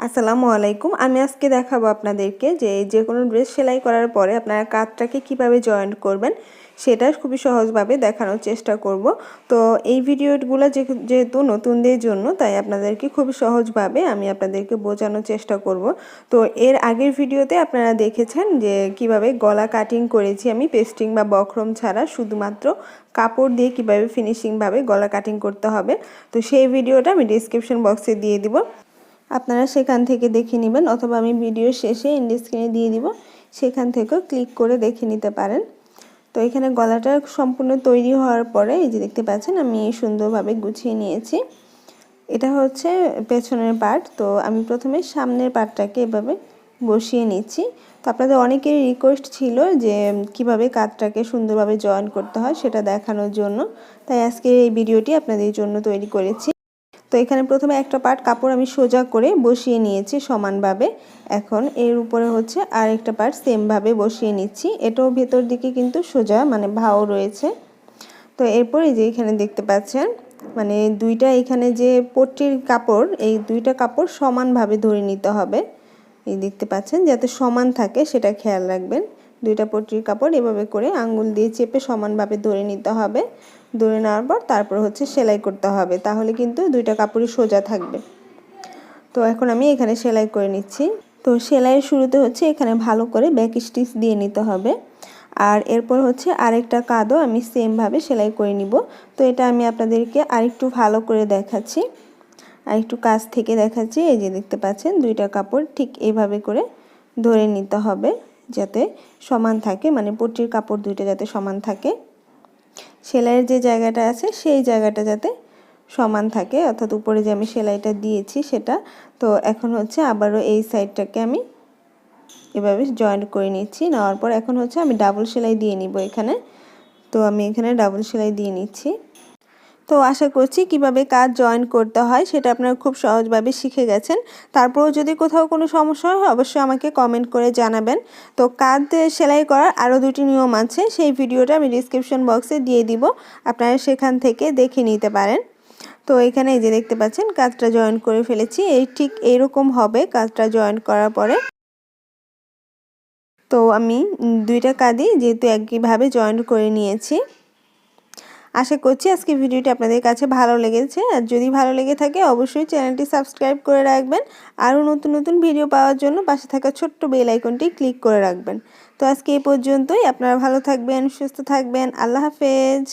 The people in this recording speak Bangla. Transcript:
আসসালামু আলাইকুম। আমি আজকে দেখাবো আপনাদেরকে যে যে কোনো ড্রেস সেলাই করার পরে আপনারা কাঁধটাকে কীভাবে জয়েন্ট করবেন, সেটা খুবই সহজভাবে দেখানোর চেষ্টা করব। তো এই ভিডিওগুলো যেহেতু নতুনদের জন্য, তাই আপনাদেরকে খুবই সহজভাবে আমি আপনাদেরকে বোঝানোর চেষ্টা করব। তো এর আগের ভিডিওতে আপনারা দেখেছেন যে কীভাবে গলা কাটিং করেছি আমি পেস্টিং বা বক্রম ছাড়া শুধুমাত্র কাপড় দিয়ে কীভাবে ফিনিশিংভাবে গলা কাটিং করতে হবে। তো সেই ভিডিওটা আমি ডিসক্রিপশন বক্সে দিয়ে দিব। আপনারা সেখান থেকে দেখে নেবেন অথবা আমি ভিডিও শেষে ইন্ডি স্ক্রিনে দিয়ে দিব। সেখান থেকেও ক্লিক করে দেখে নিতে পারেন। তো এখানে গলাটা সম্পূর্ণ তৈরি হওয়ার পরে এই যে দেখতে পাচ্ছেন, আমি সুন্দরভাবে গুছিয়ে নিয়েছি। এটা হচ্ছে পেছনের পার্ট তো আমি প্রথমে সামনের পার্টটাকে এভাবে বসিয়ে নিচ্ছি। তো আপনাদের অনেকেরই রিকোয়েস্ট ছিল যে কীভাবে কাঠটাকে সুন্দরভাবে জয়েন করতে হয় সেটা দেখানোর জন্য। তাই আজকে এই ভিডিওটি আপনাদের জন্য তৈরি করেছি। তো এখানে প্রথমে একটা পার্ট কাপড় আমি সোজা করে বসিয়ে নিয়েছি সমানভাবে। এখন এর উপরে হচ্ছে আর একটা পার্ট সেমভাবে বসিয়ে নিচ্ছি। এটাও ভেতর দিকে কিন্তু সোজা মানে ভাও রয়েছে। তো এরপর এই যে এখানে দেখতে পাচ্ছেন মানে দুইটা এখানে যে পট্টির কাপড়, এই দুইটা কাপড় সমানভাবে ধরে নিতে হবে। এই দেখতে পাচ্ছেন, যাতে সমান থাকে সেটা খেয়াল রাখবেন। দুইটা পট্টির কাপড় এভাবে করে আঙ্গুল দিয়ে চেপে সমানভাবে ধরে নিতে হবে। ধরে নেওয়ার পর তারপর হচ্ছে সেলাই করতে হবে, তাহলে কিন্তু দুইটা কাপড়ই সোজা থাকবে। তো এখন আমি এখানে সেলাই করে নিচ্ছি। তো সেলাইয়ের শুরুতে হচ্ছে এখানে ভালো করে ব্যাক স্টিচ দিয়ে নিতে হবে। আর এরপর হচ্ছে আরেকটা কাদও আমি সেমভাবে সেলাই করে নিব। তো এটা আমি আপনাদেরকে আরেকটু ভালো করে দেখাচ্ছি। আর একটু কাছ থেকে দেখাচ্ছি, এই যে দেখতে পাচ্ছেন, দুইটা কাপড় ঠিক এইভাবে করে ধরে নিতে হবে। যাতে সমান থাকে মানে পট্টির কাপড় দুইটা যাতে সমান থাকে। সেলাইয়ের যে জায়গাটা আছে, সেই জায়গাটা যাতে সমান থাকে, অর্থাৎ উপরে যে আমি সেলাইটা দিয়েছি সেটা। তো এখন হচ্ছে আবারও এই সাইডটাকে আমি এভাবে জয়েন্ট করে নিচ্ছি। নেওয়ার পর এখন হচ্ছে আমি ডাবল সেলাই দিয়ে নিব এখানে। তো আমি এখানে ডাবল সেলাই দিয়ে নিচ্ছি। তো আশা করছি কীভাবে কাজ জয়েন করতে হয় সেটা আপনারা খুব সহজভাবে শিখে গেছেন। তারপরেও যদি কোথাও কোনো সমস্যা হয় অবশ্যই আমাকে কমেন্ট করে জানাবেন। তো কাজ সেলাই করার আরও দুটি নিয়ম আছে, সেই ভিডিওটা আমি ডিসক্রিপশন বক্সে দিয়ে দিব। আপনারা সেখান থেকে দেখে নিতে পারেন। তো এখানে এই যে দেখতে পাচ্ছেন, কাজটা জয়েন করে ফেলেছি। এই ঠিক এইরকম হবে কাজটা জয়েন করার পরে। তো আমি দুইটা কাজই যেহেতু একইভাবে জয়েন করে নিয়েছি। আশা করছি আজকে ভিডিওটি আপনাদের কাছে ভালো লেগেছে। আর যদি ভালো লেগে থাকে, অবশ্যই চ্যানেলটি সাবস্ক্রাইব করে রাখবেন। আরও নতুন নতুন ভিডিও পাওয়ার জন্য পাশে থাকা ছোট্ট বেল আইকনটি ক্লিক করে রাখবেন। তো আজকে এই পর্যন্তই। আপনারা ভালো থাকবেন, সুস্থ থাকবেন। আল্লাহ হাফেজ।